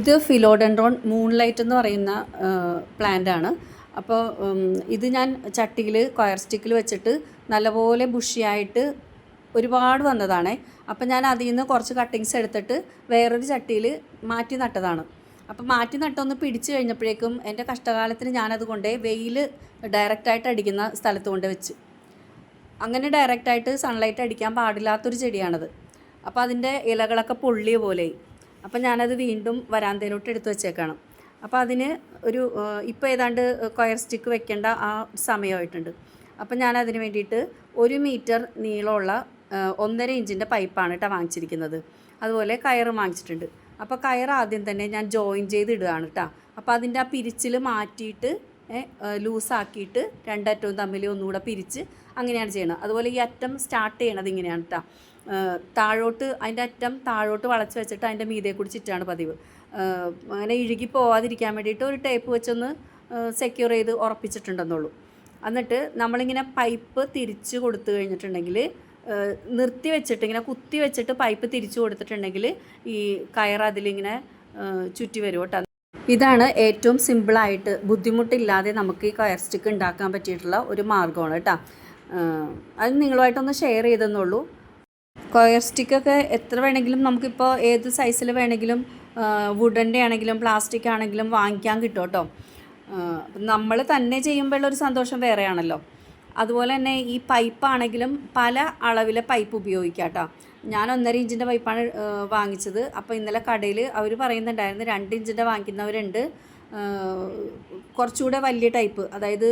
ഇത് philodendron moonlight എന്ന് പറയുന്ന പ്ലാന്റ് ആണ്. അപ്പോൾ ഇത് ഞാൻ ചട്ടിയിൽ കൊയർ സ്റ്റിക്കിൽ വെച്ചിട്ട് നല്ലപോലെ ബുഷിയായിട്ട് ഒരുപാട് വന്നതാണ്. അപ്പം ഞാൻ അതിൽ നിന്ന് കുറച്ച് കട്ടിങ്സ് എടുത്തിട്ട് വേറൊരു ചട്ടിയിൽ മാറ്റി നട്ടതാണ്. അപ്പം മാറ്റി നട്ടൊന്ന് പിടിച്ചു കഴിഞ്ഞപ്പോഴേക്കും എന്റെ കഷ്ടകാലത്തിന് ഞാനത് കൊണ്ട് വെയിൽ ഡയറക്റ്റായിട്ട് അടിക്കുന്ന സ്ഥലത്ത് കൊണ്ട് വെച്ച്. അങ്ങനെ ഡയറക്റ്റായിട്ട് സൺലൈറ്റ് അടിക്കാൻ പാടില്ലാത്തൊരു ചെടിയാണത്. അപ്പോൾ അതിന്റെ ഇലകളൊക്കെ പൊള്ളിയ പോലെ അപ്പം ഞാനത് വീണ്ടും വരാന്തയിലോട്ട് എടുത്തു വെച്ചേക്കാണ്. അപ്പോൾ അതിന് ഒരു ഇപ്പോൾ ഏതാണ്ട് കൊയർ സ്റ്റിക്ക് വെക്കേണ്ട ആ സമയമായിട്ടുണ്ട്. അപ്പം ഞാൻ അതിന് വേണ്ടിയിട്ട് ഒരു മീറ്റർ നീളമുള്ള ഒന്നര ഇഞ്ചിന്റെ പൈപ്പാണ് കേട്ടോ വാങ്ങിച്ചിരിക്കുന്നത്. അതുപോലെ കയറ് വാങ്ങിച്ചിട്ടുണ്ട്. അപ്പോൾ കയർ ആദ്യം തന്നെ ഞാൻ ജോയിൻ ചെയ്ത് ഇടുകയാണ് കേട്ടോ. അപ്പോൾ അതിന്റെ ആ പിരിച്ചിൽ മാറ്റിയിട്ട് ലൂസാക്കിയിട്ട് രണ്ടറ്റവും തമ്മിൽ ഒന്നുകൂടെ പിരിച്ച് അങ്ങനെയാണ് ചെയ്യുന്നത് അതുപോലെ ഈ അറ്റം സ്റ്റാർട്ട് ചെയ്യണത് ഇങ്ങനെയാണ് കേട്ടോ താഴോട്ട് അതിന്റെ അറ്റം താഴോട്ട് വളച്ച് വെച്ചിട്ട് അതിന്റെ മീതെ കൂടി ചുറ്റാണ് പതിവ്. അങ്ങനെ ഇഴുകി പോവാതിരിക്കാൻ വേണ്ടിയിട്ട് ഒരു ടേപ്പ് വെച്ചൊന്ന് സെക്യൂർ ചെയ്ത് ഉറപ്പിച്ചിട്ടുണ്ടെന്നുള്ളൂ. എന്നിട്ട് നമ്മളിങ്ങനെ പൈപ്പ് തിരിച്ച് കൊടുത്തു കഴിഞ്ഞിട്ടുണ്ടെങ്കിൽ നിർത്തി വെച്ചിട്ട് ഇങ്ങനെ കുത്തി വെച്ചിട്ട് പൈപ്പ് തിരിച്ചു കൊടുത്തിട്ടുണ്ടെങ്കിൽ ഈ കയർ അതിലിങ്ങനെ ചുറ്റി വരും കേട്ടോ. ഇതാണ് ഏറ്റവും സിമ്പിളായിട്ട് ബുദ്ധിമുട്ടില്ലാതെ നമുക്ക് ഈ കയർ സ്റ്റിക്ക് ഉണ്ടാക്കാൻ പറ്റിയിട്ടുള്ള ഒരു മാർഗമാണ് കേട്ടോ. അത് നിങ്ങളുമായിട്ടൊന്ന് ഷെയർ ചെയ്തെന്നുള്ളൂ. കൊയർ സ്റ്റിക്കൊക്കെ എത്ര വേണമെങ്കിലും നമുക്കിപ്പോൾ ഏത് സൈസിൽ വേണമെങ്കിലും വുഡന്റെ ആണെങ്കിലും പ്ലാസ്റ്റിക് ആണെങ്കിലും വാങ്ങിക്കാൻ കിട്ടും കേട്ടോ. നമ്മൾ തന്നെ ചെയ്യുമ്പോഴുള്ളൊരു സന്തോഷം വേറെയാണല്ലോ. അതുപോലെ തന്നെ ഈ പൈപ്പാണെങ്കിലും പല അളവിലെ പൈപ്പ് ഉപയോഗിക്കാം കേട്ടോ ഞാൻ ഒന്നര ഇഞ്ചിന്റെ പൈപ്പാണ് വാങ്ങിച്ചത്. അപ്പോൾ ഇന്നലെ കടയിൽ അവർ പറയുന്നുണ്ടായിരുന്നു രണ്ട് ഇഞ്ചിന്റെ വാങ്ങിക്കുന്നവരുണ്ട്. കുറച്ചുകൂടെ വലിയ ടൈപ്പ് അതായത്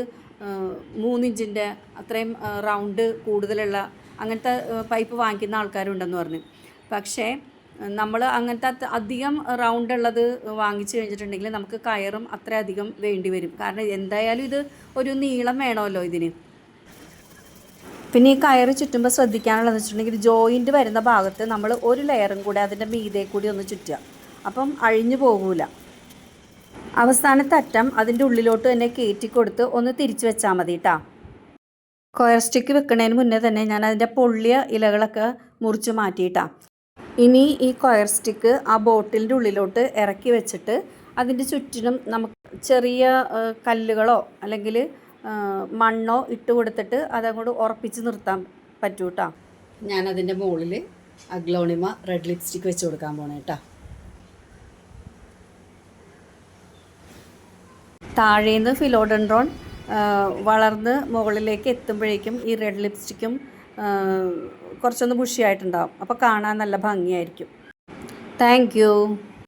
മൂന്നിഞ്ചിന്റെ അത്രയും റൗണ്ട് കൂടുതലുള്ള അങ്ങനത്തെ പൈപ്പ് വാങ്ങിക്കുന്ന ആൾക്കാരുണ്ടെന്ന് പറഞ്ഞു. പക്ഷേ നമ്മൾ അങ്ങനത്തെ അധികം റൗണ്ട് ഉള്ളത് വാങ്ങിച്ചു കഴിഞ്ഞിട്ടുണ്ടെങ്കിൽ നമുക്ക് കയറും അത്രയധികം വേണ്ടി വരും. കാരണം എന്തായാലും ഇത് ഒരു നീളം വേണമല്ലോ ഇതിന്. പിന്നെ ഈ കയറ് ചുറ്റുമ്പോൾ ശ്രദ്ധിക്കാനുള്ളതെന്ന് വെച്ചിട്ടുണ്ടെങ്കിൽ ജോയിന്റ് വരുന്ന ഭാഗത്ത് നമ്മൾ ഒരു ലെയറും കൂടി അതിന്റെ മീതെ കൂടി ഒന്ന് ചുറ്റുക. അപ്പം അഴിഞ്ഞു പോകൂല. അവസാനത്തെ അറ്റം അതിന്റെ ഉള്ളിലോട്ട് തന്നെ കയറ്റി കൊടുത്ത് ഒന്ന് തിരിച്ചു വെച്ചാൽ മതി കേട്ടോ കൊയർ സ്റ്റിക്ക് വെക്കുന്നതിന് മുന്നേ തന്നെ ഞാൻ അതിന്റെ പൊള്ളിയ ഇലകളൊക്കെ മുറിച്ച് മാറ്റിയിട്ടാ. ഇനി ഈ കൊയർ സ്റ്റിക്ക് ആ ബോട്ടിലിന്റെ ഉള്ളിലോട്ട് ഇറക്കി വെച്ചിട്ട് അതിന്റെ ചുറ്റിനും നമുക്ക് ചെറിയ കല്ലുകളോ അല്ലെങ്കിൽ മണ്ണോ ഇട്ട് കൊടുത്തിട്ട് അതങ്ങോട്ട് ഉറപ്പിച്ച് നിർത്താൻ പറ്റൂ കേട്ടോ ഞാനതിന്റെ മുകളിൽ അഗ്ലോണിമ റെഡ് ലിപ്സ്റ്റിക്ക് വെച്ച് കൊടുക്കാൻ പോണേ കേട്ടോ താഴേന്ന് ഫിലോഡൻഡ്രോൺ വളർന്ന് മുകളിലേക്ക് എത്തുമ്പോഴേക്കും ഈ റെഡ് ലിപ്സ്റ്റിക്കും കുറച്ചൊന്ന് ബുഷിയായിട്ടുണ്ടാവും അപ്പോൾ കാണാൻ നല്ല ഭംഗിയായിരിക്കും. Thank you